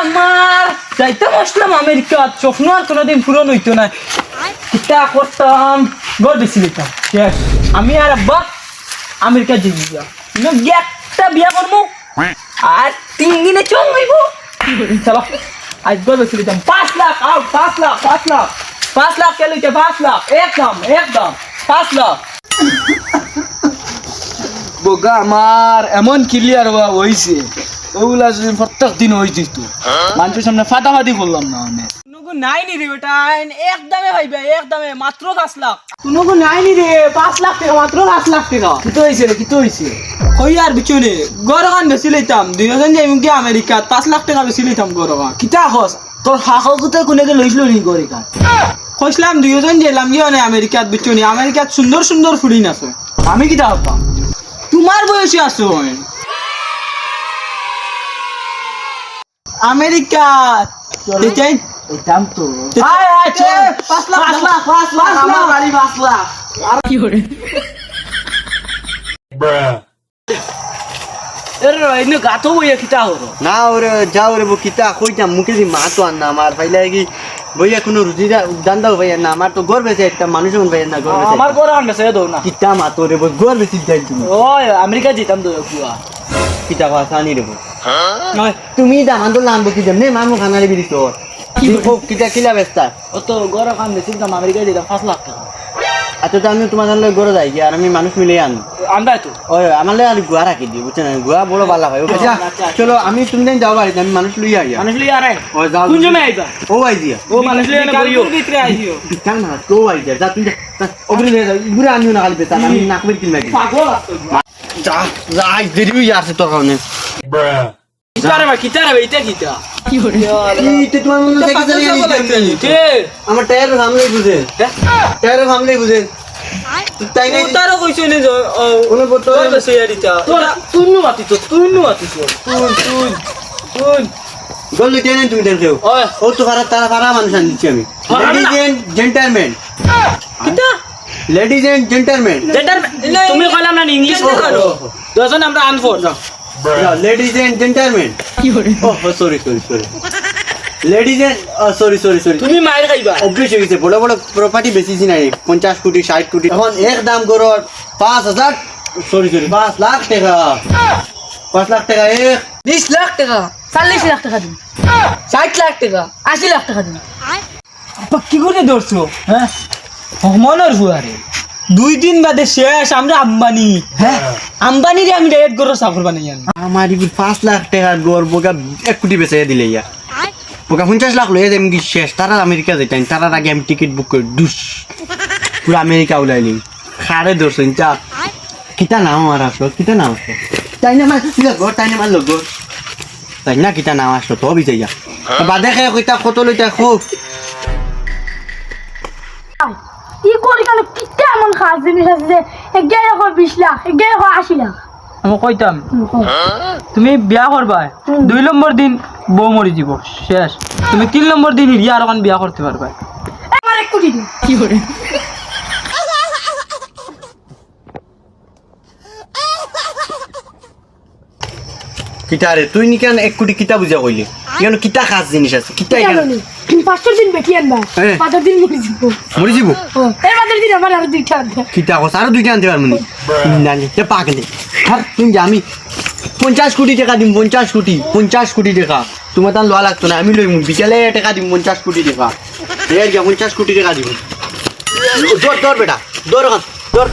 আমার যাইতে আমেরিকা আর কোনোদিন পূরণ হইতো না কিতা করতাম? গড় আমি আর আব্বা আমেরিকা একটা বিয়া করব আর তিন দিনে হইব। চলো আজ গড় পাঁচ লাখ পাঁচ লাখ পাঁচ লাখ। পাঁচ লাখ কে লইতে পাঁচ লাখ। একদম একদম। পাঁচ লাখ। বোগা, আমার এমন ক্লিয়ার হওয়া হয়েছে ওগুলা যদি প্রত্যেক দিন যেত। মানুষের সামনে ফাটাফাটি করলাম না কোনো নাই নি রে বেটা একদমে ভাইবে একদমে মাত্র পাঁচ লাখ। কোনো নাই নি রে পাঁচ লাখ টাকা মাত্র পাঁচ লাখ টাকা। কিতো হয়েছে রে কিতো হয়েছে কই আর বিচুনে গড় বেশি লইতাম। দুইজন যাই কি আমেরিকা পাঁচ লাখ টাকা বেশি লইতাম গড় গান কিতা তোর লইছিল নি কইছিলাম দুইজন গেলাম মানে আমেরিকাত বিচুনি আমেরিকাত সুন্দর সুন্দর ফুরিন আছে। আমি কিতা তোমার বয়সে আছো আমেরিকা। দেখাই দাম তো। আয়, আয়, চল। পাঁচ লাখ পাঁচ লাখ, পাঁচ লাখ, আমার। বাড়ি পাঁচ লাখ। না ওরে মুখে দি মা তো আন না আমার ভাইলা কি বইয়া কোনো রুজি দান্দাও ভাইয়া না আমার তো গর্ব একটা মানুষ ভাইয়া না গর্ব আমার বেশি আন বেছে দৌ না। কিতা মা তো রে বই গর্ব বেশি যাই তুমি। ওই আমেরিকা যেতাম তো কুয়া? কিতা কথা আনি রে বই তুমি দামান তো নাম যাম দেম নে মামু খানা রে বিদিছ কিতা কিলা ব্যস্তা ও তো গড় কাম বেশি দাম আমেরিকা যেতাম পাঁচ লাখ টাকা। আচ্ছা তো আমি তোমাদের গড়ে যাই আর আমি মানুষ মিলিয়ে আন। আন্দায় তো। ওই আমার আর গুয়া রাখি দিই বুঝছেন? গুয়া বড় বালা ভাই ওকে? আচ্ছা। চলো আমি তুমি দিন যাও বাড়িতে আমি মানুষ লইয়া আইয়া। মানুষ লিয়ে আরে? ও যাও। কোন জমে আইবা? ও আই দিয়া ও মানুষ লিয়ে না বইও। ভিতরে আইও। বিকাল না তো আই দিয়া যা তুমি ওগুলো নিয়ে যাও। ঘুরে আনিও না খালি বেতা আমি নাক বের কিনবে পাগল আছো যা। যা আজ দেরি হয়ে আসছে তোর কারণে। কিতারে ভাই কিতারে ভাই এটা কিতা? তোমার মনে থেকে চলে আমার টায়ারের সামনে বুঝে। টায়ারের সামনে বুঝে। তাই নাই উতারও কইছো নে কোনো বটো বেশি আরিতা তুই নু মাতি তো তুই নু মাতি তো তুই তুই তুই। গল লইতে তুমি দেখো ওই ও তো খারাপ তারা পারা মানুষ আন দিচ্ছি আমি। পারা লেডিজ এন্ড জেন্টলম্যান কিতা? লেডিজ এন্ড জেন্টলম্যান জেন্টার তুমি কইলাম না ইংলিশ করো? দজন আমরা আনফোর ladies and gentleman oh sorry sorry sorry ladies and sorry sorry sorry তুমি মাইর খাইবা। অভ্যেস হয়ে গেছে বড় বড় প্রপার্টি বেশিছি নাই। পঞ্চাশ কোটি ষাট কোটি। এখন এক দাম করো পাঁচ হাজার সরি সরি পাঁচ লাখ টাকা। পাঁচ লাখ টাকা এক। বিশ লাখ টাকা চল্লিশ লাখ টাকা দিন ষাট লাখ টাকা আশি লাখ টাকা দিন কি করে ধরছো হ্যাঁ? মনের হুয়ারে দুই দিন বাদে শেষ আমরা আম্বানি। হ্যাঁ? আম্বানি রে আমি ডাইরেক্ট গরো চাকর বানাই আমার পাঁচ লাখ টাকার গড় বোকা এক কোটি বেচে দিলে ইয়া। বোকা পঞ্চাশ লাখ লয়ে যাম কি শেষ তারা আমেরিকা যেতাম তারার আগে আমি টিকিট বুক করে ডুস পুরো আমেরিকা উলাইলি খারে ধরছেন চা কিতা নাম আমার আসলো কিতা নাম আসলো তাই না মার লগর তাই না মার লগর তাই না কিতা নাম আসলো তো বিজয় যা বাদে খাই কইতা কত লইতা খুব ই করি কেন কিটা এমন খাস জিনিস আছে যে এগারো এখন বিশ লাখ এগারো এখন আশি লাখ আমি কইতাম তুমি বিয়া করবা? দুই নম্বর দিন বউ মরি যাব শেষ। তুমি তিন নম্বর দিন হিরিয়া আর বিয়া করতে পারবা। আমার এক কোটি দিন কি করে? কিতা রে তুই নি কেন এক কোটি কিতা বুঝা কইলি? কেন কিতা খাস জিনিস আছে? কিতা এখানে? পাঁচটার দিন বেটি আনবা। পাঁচটার দিন মরে যাব মরি যাব এর পাঁচটার দিন আমার আরও দুইটা আনবে। কিতা কথা আরও দুইটা আনতে পারব না? তে পাগলে। আর তুমি আমি পঞ্চাশ কোটি টাকা দিম, পঞ্চাশ কোটি পঞ্চাশ কোটি টাকা। তোমার তার লোয়া লাগতো না, আমি লইম বিকেলে টাকা দিম, পঞ্চাশ কোটি টাকা। পঞ্চাশ কোটি টাকা দিব দর দর বেটা দর দর